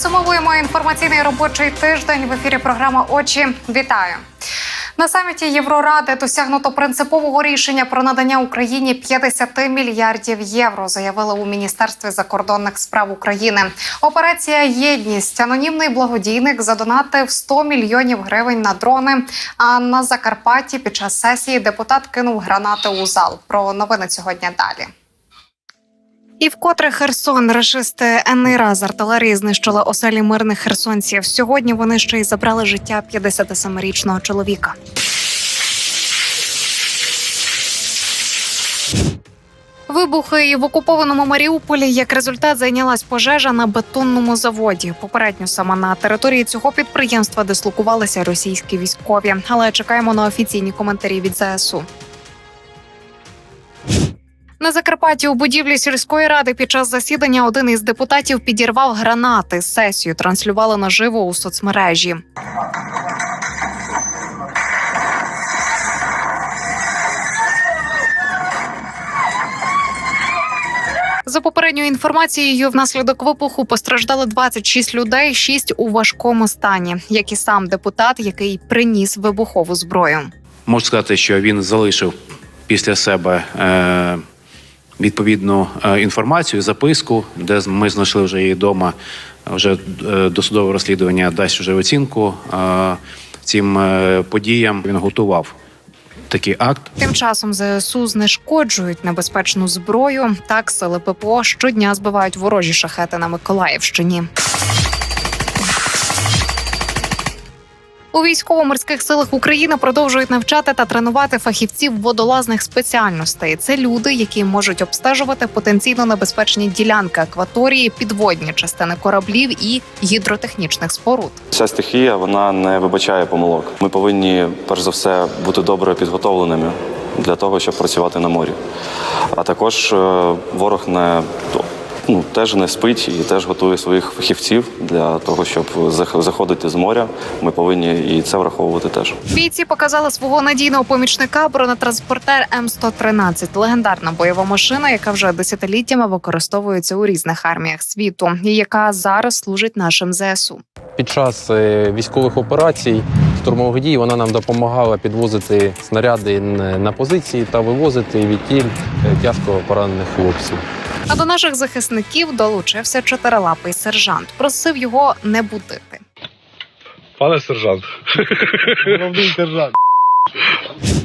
Підсумовуємо інформаційний робочий тиждень в ефірі. Програма Очі. Вітаю. На саміті Євроради досягнуто принципового рішення про надання Україні 50 мільярдів євро. Заявили у міністерстві закордонних справ України. Операція Єдність анонімний благодійник задонатив 100 мільйонів гривень на дрони. А на Закарпатті під час сесії депутат кинув гранати у зал. Про новини сьогодні далі. І вкотре Херсон рашисти Енира з артилерії знищили оселі мирних херсонців. Сьогодні вони ще й забрали життя 57-річного чоловіка. Вибухи в окупованому Маріуполі як результат зайнялась пожежа на бетонному заводі. Попередньо саме на території цього підприємства дислокувалися російські військові. Але чекаємо на офіційні коментарі від ЗСУ. На Закарпатті у будівлі сільської ради під час засідання один із депутатів підірвав гранати. Сесію транслювали наживо у соцмережі. За попередньою інформацією, внаслідок вибуху постраждали 26 людей, 6 у важкому стані, як і сам депутат, який приніс вибухову зброю. Можу сказати, що він залишив після себе е, відповідну е, інформацію, записку, де ми знайшли вже її вдома. Вже е, досудове розслідування дасть вже оцінку е, цим е, подіям. Він готував такий акт. Тим часом ЗСУ знешкоджують небезпечну зброю. Так сили ППО щодня збивають ворожі шахети на Миколаївщині. У військово-морських силах України продовжують навчати та тренувати фахівців водолазних спеціальностей. Це люди, які можуть обстежувати потенційно небезпечні ділянки акваторії, підводні частини кораблів і гідротехнічних споруд. Ця стихія вона не вибачає помилок. Ми повинні перш за все бути добре підготовленими для того, щоб працювати на морі. А також е, ворог не ну, теж не спить і теж готує своїх фахівців для того, щоб зах- заходити з моря. Ми повинні і це враховувати теж. Бійці показали свого надійного помічника бронетранспортер М113 – легендарна бойова машина, яка вже десятиліттями використовується у різних арміях світу, і яка зараз служить нашим ЗСУ. Під час е, військових операцій, штурмових дій вона нам допомагала підвозити снаряди на позиції та вивозити відтіль е, тяжко поранених хлопців. А до наших захисників долучився чотирилапий сержант. Просив його не будити. Пане сержант, Головний сержант.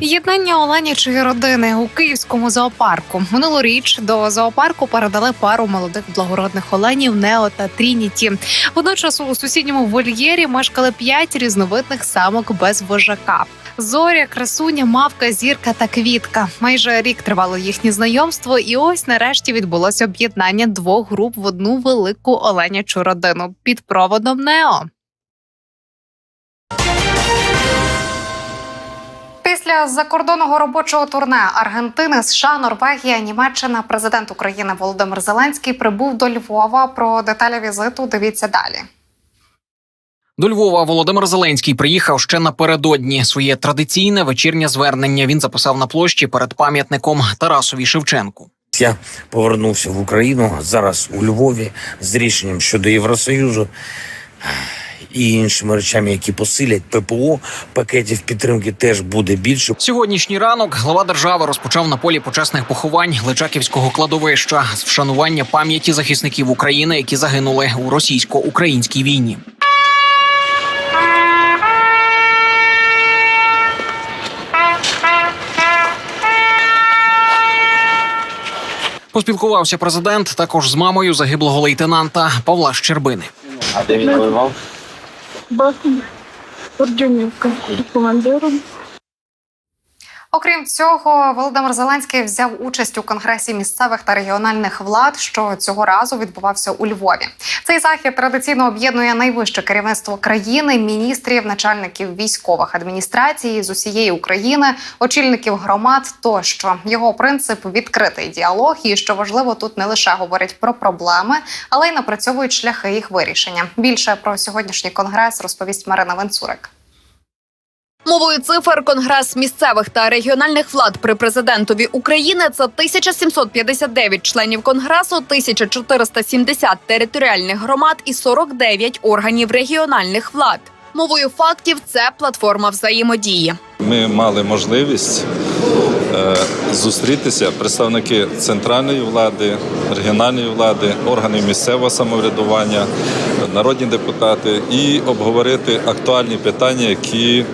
Єднання Оленячої родини у київському зоопарку. Минулоріч до зоопарку передали пару молодих благородних оленів Нео та Трініті. Водночас у сусідньому вольєрі мешкали п'ять різновидних самок без вожака. Зоря, красуня, мавка, зірка та квітка. Майже рік тривало їхнє знайомство, і ось нарешті відбулося об'єднання двох груп в одну велику оленячу родину під проводом Нео. Після закордонного робочого турне Аргентини, США, Норвегія, Німеччина, президент України Володимир Зеленський прибув до Львова. Про деталі візиту дивіться далі. До Львова Володимир Зеленський приїхав ще напередодні. Своє традиційне вечірнє звернення він записав на площі перед пам'ятником Тарасові Шевченку. Я повернувся в Україну зараз у Львові з рішенням щодо Євросоюзу і іншими речами, які посилять ППО. Пакетів підтримки теж буде більше. Сьогоднішній ранок глава держави розпочав на полі почесних поховань Личаківського кладовища з вшанування пам'яті захисників України, які загинули у російсько-українській війні. Поспілкувався президент також з мамою загиблого лейтенанта Павла Щербини. А де він воював? Бахмут, Орджонівка, командиром. Окрім цього, Володимир Зеленський взяв участь у конгресі місцевих та регіональних влад, що цього разу відбувався у Львові. Цей захід традиційно об'єднує найвище керівництво країни, міністрів, начальників військових адміністрацій з усієї України, очільників громад. Тощо його принцип відкритий діалог. І що важливо, тут не лише говорять про проблеми, але й напрацьовують шляхи їх вирішення. Більше про сьогоднішній конгрес розповість Марина Венцурик. Мовою цифр Конгрес місцевих та регіональних влад при президентові України це 1759 членів конгресу, 1470 територіальних громад і 49 органів регіональних влад. Мовою фактів це платформа взаємодії. Ми мали можливість е, зустрітися представники центральної влади, регіональної влади, органів місцевого самоврядування, народні депутати і обговорити актуальні питання, які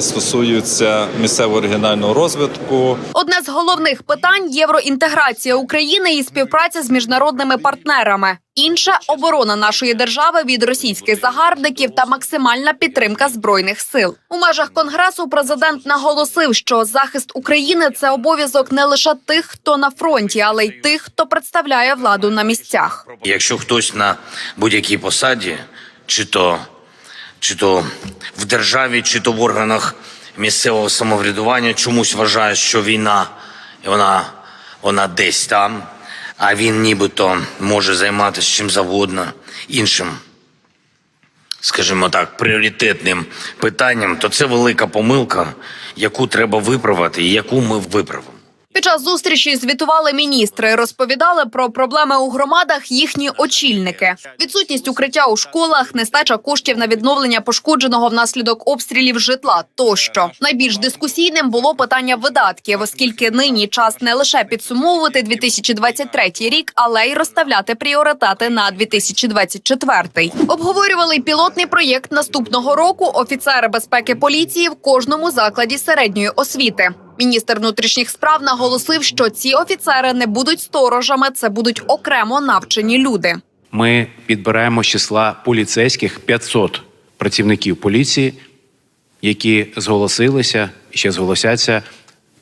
стосуються місцевого регіонального розвитку, Одне з головних питань євроінтеграція України і співпраця з міжнародними партнерами. Інше оборона нашої держави від російських загарбників та максимальна підтримка збройних сил. У межах конгресу президент наголосив, що захист України це обов'язок не лише тих, хто на фронті, але й тих, хто представляє владу на місцях. Якщо хтось на будь-якій посаді, чи то, чи то в державі, чи то в органах місцевого самоврядування чомусь вважає, що війна вона, вона десь там, а він нібито може займатися чим завгодно іншим, скажімо так, пріоритетним питанням, то це велика помилка, яку треба виправити і яку ми виправимо. Під час зустрічі звітували міністри, розповідали про проблеми у громадах їхні очільники, відсутність укриття у школах, нестача коштів на відновлення пошкодженого внаслідок обстрілів житла. Тощо найбільш дискусійним було питання видатків, оскільки нині час не лише підсумовувати 2023 рік, але й розставляти пріоритети на 2024. Обговорювали пілотний проєкт наступного року. Офіцери безпеки поліції в кожному закладі середньої освіти. Міністр внутрішніх справ наголосив, що ці офіцери не будуть сторожами, це будуть окремо навчені люди. Ми підбираємо числа поліцейських 500 працівників поліції, які зголосилися і ще зголосяться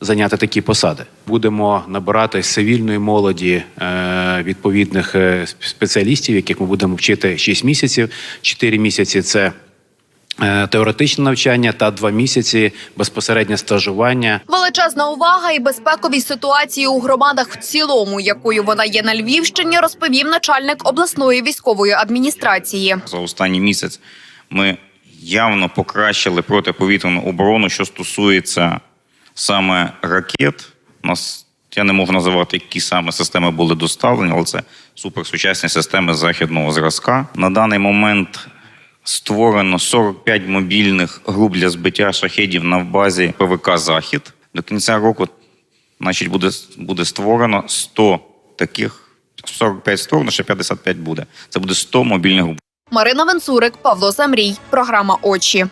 зайняти такі посади. Будемо набирати цивільної молоді е, відповідних е, спеціалістів, яких ми будемо вчити 6 місяців. 4 місяці це теоретичне навчання та 2 місяці безпосереднє стажування. Величезна увага і безпековій ситуації у громадах в цілому, якою вона є на Львівщині, розповів начальник обласної військової адміністрації. За останній місяць ми явно покращили протиповітряну оборону, що стосується саме ракет. Нас я не можу називати, які саме системи були доставлені, але це суперсучасні системи західного зразка. На даний момент створено 45 мобільних груп для збиття шахедів на базі ПВК Захід. До кінця року, значить, буде, буде створено 100 таких. 45 створено, ще 55 буде. Це буде 100 мобільних груп. Марина Венцурик, Павло Замрій. Програма Очі.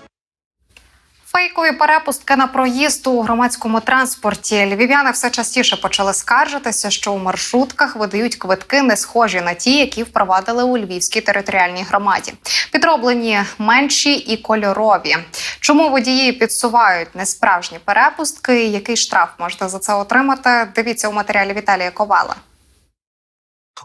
Фейкові перепустки на проїзд у громадському транспорті. Львів'яни все частіше почали скаржитися, що у маршрутках видають квитки, не схожі на ті, які впровадили у Львівській територіальній громаді. Підроблені менші і кольорові. Чому водії підсувають несправжні перепустки? Який штраф можна за це отримати? Дивіться у матеріалі Віталія Ковала.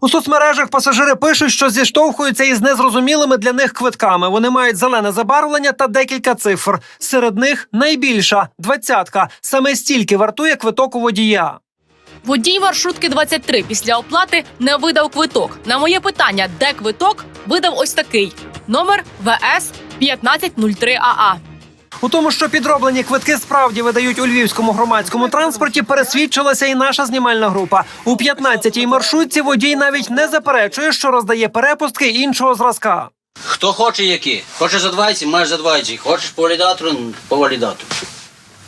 У соцмережах пасажири пишуть, що зіштовхуються із незрозумілими для них квитками. Вони мають зелене забарвлення та декілька цифр. Серед них найбільша двадцятка. Саме стільки вартує квиток у водія. Водій маршрутки 23 після оплати не видав квиток. На моє питання, де квиток, видав ось такий номер ВС 1503 АА. У тому, що підроблені квитки справді видають у львівському громадському транспорті, пересвідчилася і наша знімальна група. У 15-й маршрутці водій навіть не заперечує, що роздає перепустки іншого зразка. Хто хоче які? Хочеш за 20, маєш за 20. Хочеш по валідатору, по валідатору.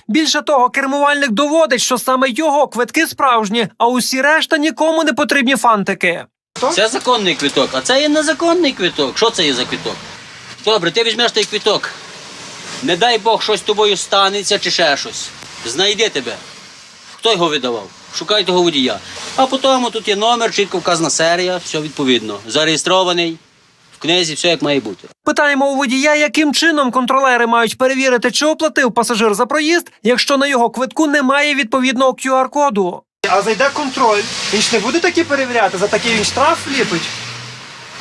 Більше того, кермувальник доводить, що саме його квитки справжні, а усі решта нікому не потрібні фантики. Це законний квиток, а це є незаконний квиток. Що це є за квиток? Добре, ти візьмеш той квиток. Не дай Бог, щось з тобою станеться чи ще щось. Знайди тебе. Хто його видавав? Шукай того водія. А потім тут є номер, чітко вказана серія, все відповідно. Зареєстрований в книзі, все як має бути. Питаємо у водія, яким чином контролери мають перевірити, чи оплатив пасажир за проїзд, якщо на його квитку немає відповідного QR-коду. А зайде контроль. Він ж не буде такі перевіряти, за такий він штраф ліпить.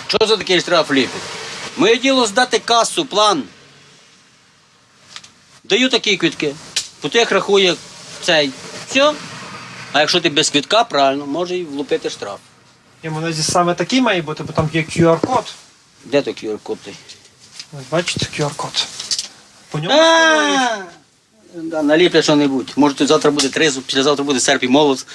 Що за такий штраф ліпить? Моє діло здати касу, план. Даю такі квитки. По тих рахує цей. Все. А якщо ти без квитка, правильно, може і влупити штраф. Йому навіть саме такий має бути, бо там є QR-код. Де той QR-код? Ось бачите QR-код. По ньому А, Да, наліплять що-небудь. Може, тут завтра буде тризуб, післязавтра буде серп і молот.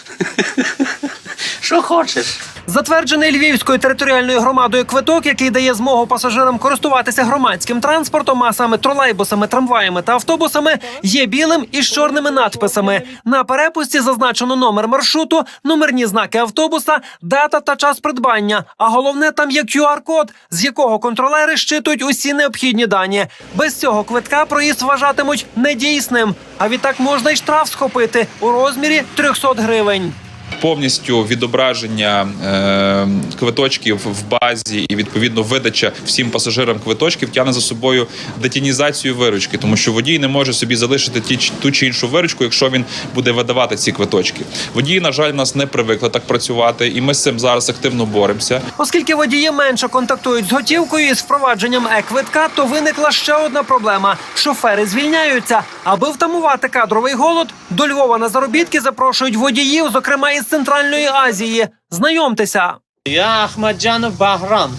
Що хочеш. Затверджений Львівською територіальною громадою квиток, який дає змогу пасажирам користуватися громадським транспортом, а саме тролейбусами, трамваями та автобусами, є білим із чорними надписами. На перепусті зазначено номер маршруту, номерні знаки автобуса, дата та час придбання. А головне там є QR-код, з якого контролери щитують усі необхідні дані. Без цього квитка проїзд вважатимуть недійсним. А відтак можна й штраф схопити у розмірі 300 гривень. Повністю відображення е, квиточків в базі і відповідно видача всім пасажирам квиточків тягне за собою детінізацію виручки, тому що водій не може собі залишити ті ту чи іншу виручку, якщо він буде видавати ці квиточки. Водії, на жаль, в нас не привикли так працювати, і ми з цим зараз активно боремося. Оскільки водії менше контактують з готівкою і з впровадженням е-квитка, то виникла ще одна проблема: шофери звільняються. Аби втамувати кадровий голод, до Львова на заробітки запрошують водіїв, зокрема із Центральної Азії. Знайомтеся. Я Ахмаджанов Баграм.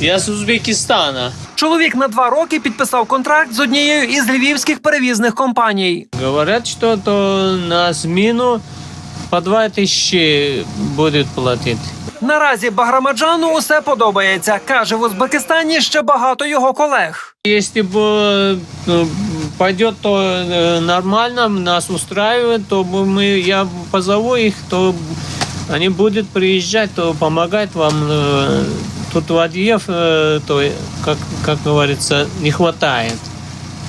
Я з Узбекистана. Чоловік на два роки підписав контракт з однією із львівських перевізних компаній. Говорят, что то на зміну по 2 тисячі будуть платити. Наразі Баграмаджану усе подобається. каже в Узбекистані ще багато його колег. Если бы э, пойдет то э, нормально, нас устраивает, то бы мы, я позову их, то они будут приезжать, то помогать вам. э, Тут водеев, э, то, как, как говорится, не хватает.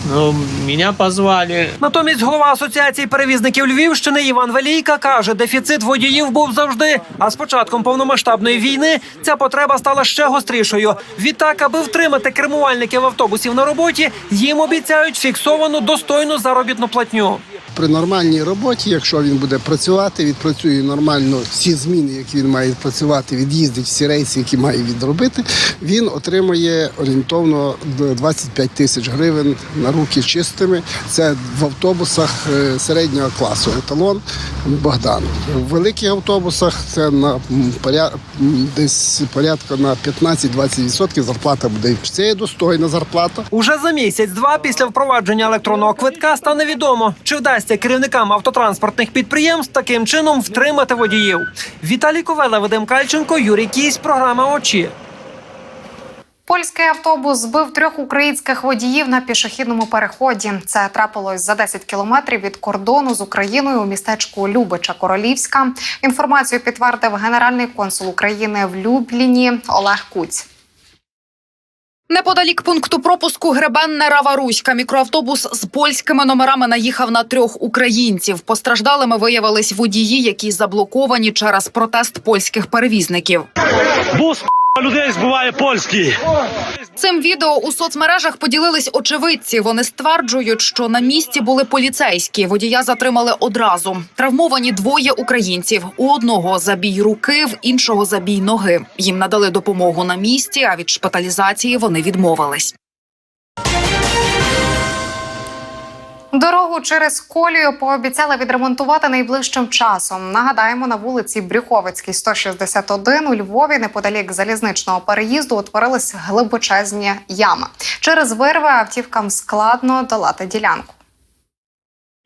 Ну, меня позвали. Натомість голова асоціації перевізників Львівщини Іван Велійка каже, дефіцит водіїв був завжди. А з початком повномасштабної війни ця потреба стала ще гострішою. Відтак, аби втримати кермувальників автобусів на роботі, їм обіцяють фіксовану достойну заробітну платню. При нормальній роботі, якщо він буде працювати, відпрацює нормально всі зміни, які він має відпрацювати, від'їздить всі рейси, які має відробити, він отримує орієнтовно 25 тисяч гривень на руки чистими. Це в автобусах е, середнього класу. Еталон Богдан. В великих автобусах це на м, поря- м, десь порядка на 15-20% зарплата буде. Це є достойна зарплата. Уже за місяць-два після впровадження електронного квитка стане відомо, чи вдасться керівникам автотранспортних підприємств таким чином втримати водіїв. Віталій Ковела, Вадим Кальченко, Юрій Кісь, програма Очі. Польський автобус збив трьох українських водіїв на пішохідному переході. Це трапилось за 10 кілометрів від кордону з Україною у містечку Любича Королівська. Інформацію підтвердив генеральний консул України в Любліні Олег Куць. Неподалік пункту пропуску Гребенне Раваруська мікроавтобус з польськими номерами наїхав на трьох українців. Постраждалими виявились водії, які заблоковані через протест польських перевізників. Бус людей збиває польський. Цим відео у соцмережах поділились очевидці. Вони стверджують, що на місці були поліцейські. Водія затримали одразу. Травмовані двоє українців. У одного забій руки, в іншого забій ноги. Їм надали допомогу на місці, а від шпиталізації вони відмовились. Дорогу через колію пообіцяли відремонтувати найближчим часом. Нагадаємо, на вулиці Брюховицькій, 161 у Львові, неподалік залізничного переїзду, утворились глибочезні ями. Через вирви автівкам складно долати ділянку.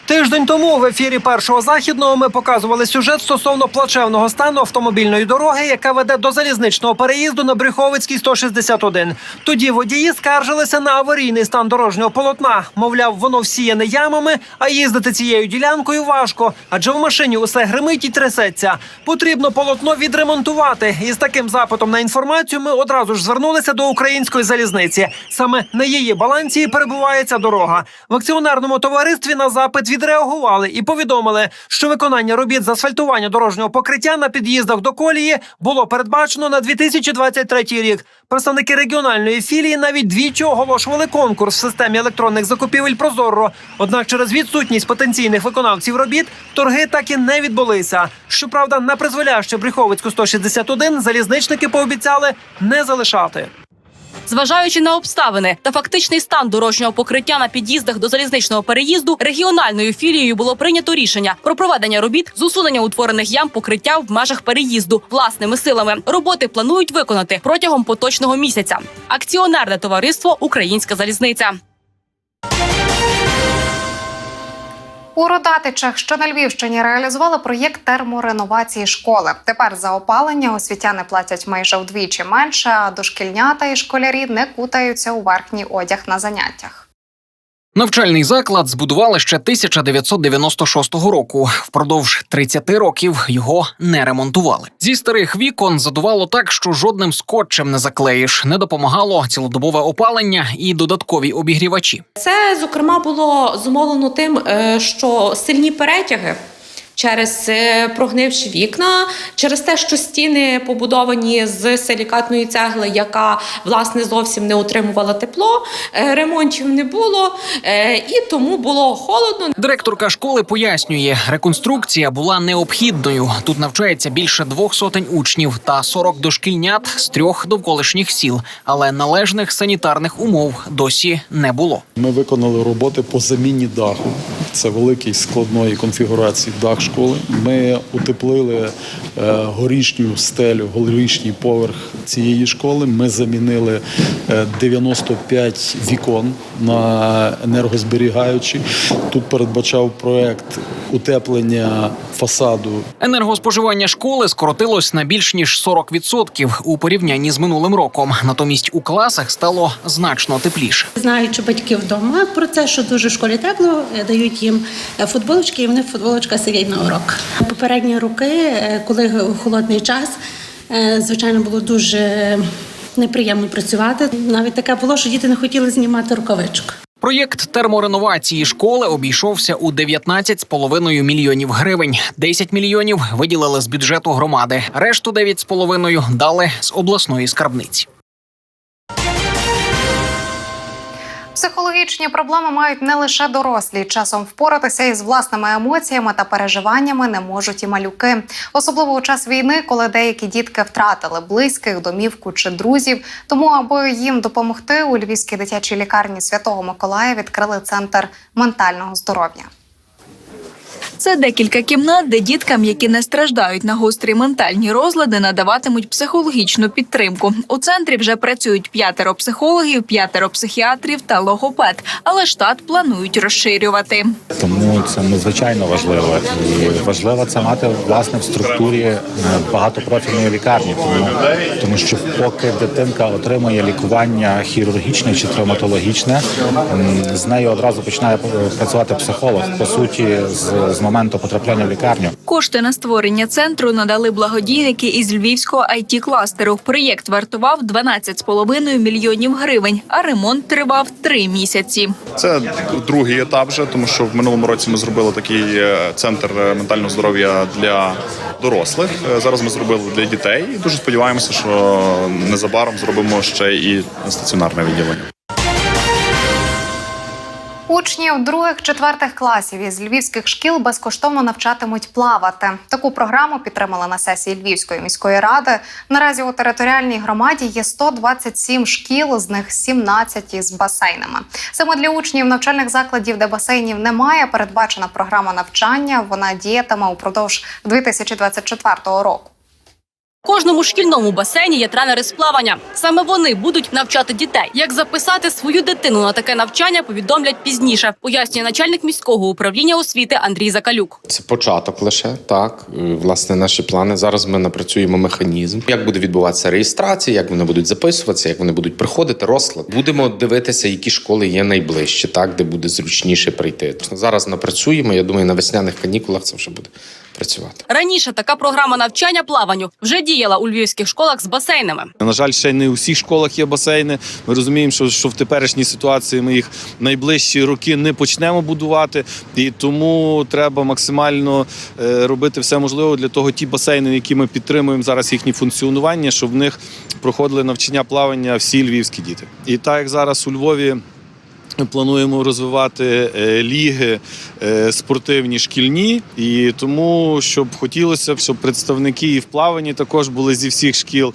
Тиждень тому в ефірі першого західного ми показували сюжет стосовно плачевного стану автомобільної дороги, яка веде до залізничного переїзду на Брюховицькій 161. Тоді водії скаржилися на аварійний стан дорожнього полотна. Мовляв, воно всіяне ямами, а їздити цією ділянкою важко, адже в машині усе гримить і трясеться. Потрібно полотно відремонтувати. І з таким запитом на інформацію ми одразу ж звернулися до української залізниці. Саме на її балансі перебуває ця дорога. В акціонерному товаристві на запит відреагували і повідомили, що виконання робіт з асфальтування дорожнього покриття на під'їздах до колії було передбачено на 2023 рік. Представники регіональної філії навіть двічі оголошували конкурс в системі електронних закупівель Прозоро. Однак через відсутність потенційних виконавців робіт торги так і не відбулися. Щоправда, на призволяще Брюховицьку 161 залізничники пообіцяли не залишати. Зважаючи на обставини та фактичний стан дорожнього покриття на під'їздах до залізничного переїзду, регіональною філією було прийнято рішення про проведення робіт з усунення утворених ям покриття в межах переїзду власними силами. Роботи планують виконати протягом поточного місяця. Акціонерне товариство Українська залізниця. У Родатичах, що на Львівщині, реалізували проєкт термореновації школи. Тепер за опалення освітяни платять майже вдвічі менше, а дошкільнята і школярі не кутаються у верхній одяг на заняттях. Навчальний заклад збудували ще 1996 року. Впродовж 30 років його не ремонтували. Зі старих вікон задувало так, що жодним скотчем не заклеїш. Не допомагало цілодобове опалення і додаткові обігрівачі. Це, зокрема, було зумовлено тим, е, що сильні перетяги. Через е, прогнивші вікна, через те, що стіни побудовані з силікатної цегли, яка власне зовсім не отримувала тепло, е, ремонтів не було, е, і тому було холодно. Директорка школи пояснює, реконструкція була необхідною. Тут навчається більше двох сотень учнів та 40 дошкільнят з трьох довколишніх сіл, але належних санітарних умов досі не було. Ми виконали роботи по заміні даху. Це великий складної конфігурації дах школи. Ми утеплили горішню стелю, горішній поверх цієї школи. Ми замінили е, 95 вікон на енергозберігаючі. Тут передбачав проект утеплення фасаду Енергоспоживання школи скоротилось на більш ніж 40% у порівнянні з минулим роком. Натомість у класах стало значно тепліше. Знаючи батьків вдома про це, що дуже в школі тепло, е, дають їм е, футболочки, і вони в футболочках сидять на урок. Попередні роки, е, коли холодний час, е, звичайно, було дуже неприємно працювати. Навіть таке було, що діти не хотіли знімати рукавичок. Проєкт термореновації школи обійшовся у 19,5 мільйонів гривень. 10 мільйонів виділили з бюджету громади. Решту 9,5 дали з обласної скарбниці. Психологічні проблеми мають не лише дорослі. Часом впоратися із власними емоціями та переживаннями не можуть і малюки, особливо у час війни, коли деякі дітки втратили близьких, домівку чи друзів. Тому, аби їм допомогти, у Львівській дитячій лікарні Святого Миколая відкрили центр ментального здоров'я. Це декілька кімнат, де діткам, які не страждають на гострі ментальні розлади, надаватимуть психологічну підтримку. У центрі вже працюють п'ятеро психологів, п'ятеро психіатрів та логопед, але штат планують розширювати. Тому це надзвичайно важливо. І важливо це мати власне в структурі е, багатопрофільної лікарні, тому, тому що поки дитинка отримує лікування хірургічне чи травматологічне, з нею одразу починає е, працювати психолог. По суті, з, з моменту потрапляння в лікарню. Кошти на створення центру надали благодійники із львівського it кластеру Проєкт вартував 12,5 мільйонів гривень, а ремонт тривав три місяці. Це другий етап вже, тому що в минулому році ми зробили такий е, центр е, ментального здоров'я для дорослих. Е, Зараз ми зробили для дітей. І дуже сподіваємося, що незабаром зробимо ще і стаціонарне відділення. Учнів других четвертих класів із львівських шкіл безкоштовно навчатимуть плавати. Таку програму підтримали на сесії Львівської міської ради. Наразі у територіальній громаді є 127 шкіл, з них 17 із басейнами. Саме для учнів навчальних закладів, де басейнів немає, передбачена програма навчання. Вона діятиме упродовж 2024 року. Кожному шкільному басейні є тренери з плавання. Саме вони будуть навчати дітей. Як записати свою дитину на таке навчання, повідомлять пізніше. Пояснює начальник міського управління освіти Андрій Закалюк. Це початок лише так. Е, Власне, наші плани. Зараз ми напрацюємо механізм, як буде відбуватися реєстрація, як вони будуть записуватися, як вони будуть приходити. Розклад будемо дивитися, які школи є найближчі, так де буде зручніше прийти. Зараз напрацюємо. Я думаю, на весняних канікулах це вже буде працювати. Раніше така програма навчання плаванню вже діяла у львівських школах з басейнами. На жаль, ще не у всіх школах є басейни. Ми розуміємо, що, що в теперішній ситуації ми їх найближчі роки не почнемо будувати, і тому треба максимально е, робити все можливе для того, ті басейни, які ми підтримуємо зараз їхнє функціонування, щоб в них проходили навчання плавання всі львівські діти. І так як зараз у Львові. Плануємо розвивати е, ліги е, спортивні шкільні, і тому щоб хотілося б, щоб представники і в плаванні також були зі всіх шкіл.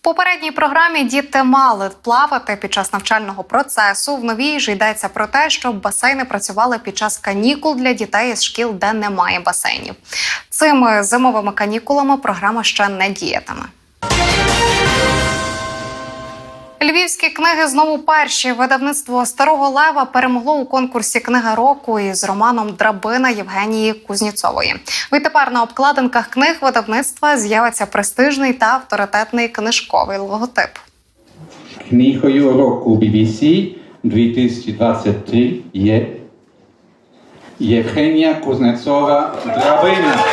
Попередній програмі діти мали плавати під час навчального процесу. В новій ж йдеться про те, щоб басейни працювали під час канікул для дітей із шкіл, де немає басейнів. Цими зимовими канікулами програма ще не діятиме. Львівські книги знову перші. Видавництво Старого Лева перемогло у конкурсі Книга року із романом Драбина Євгенії Кузніцової. Відтепер на обкладинках книг видавництва з'явиться престижний та авторитетний книжковий логотип. Книгою року BBC 2023 є Євгенія Кузнецова Драбина.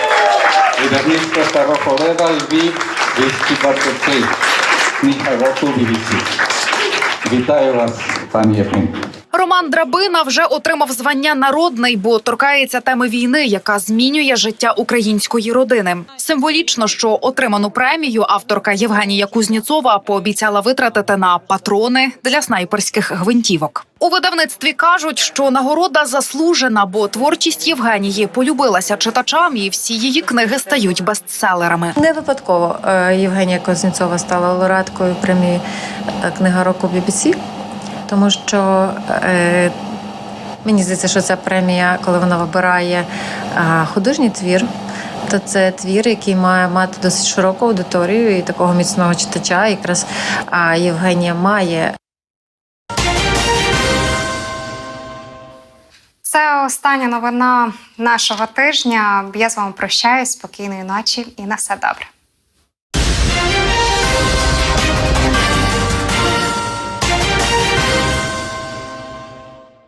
Видавництво Старого Лева Львів 2023. Книга року Вітаю вас, пані Євгенія. Роман Драбина вже отримав звання народний, бо торкається теми війни, яка змінює життя української родини. Символічно, що отриману премію авторка Євгенія Кузніцова пообіцяла витратити на патрони для снайперських гвинтівок. У видавництві кажуть, що нагорода заслужена, бо творчість Євгенії полюбилася читачам, і всі її книги стають бестселерами. Не випадково е, Євгенія Кузнєцова стала лауреаткою премії е, Книга року BBC, тому що е, мені здається, що ця премія, коли вона вибирає е, художній твір, то це твір, який має мати досить широку аудиторію і такого міцного читача. Якраз а, Євгенія має Це остання новина нашого тижня. Я з вами прощаюсь. Спокійної ночі і на все добре.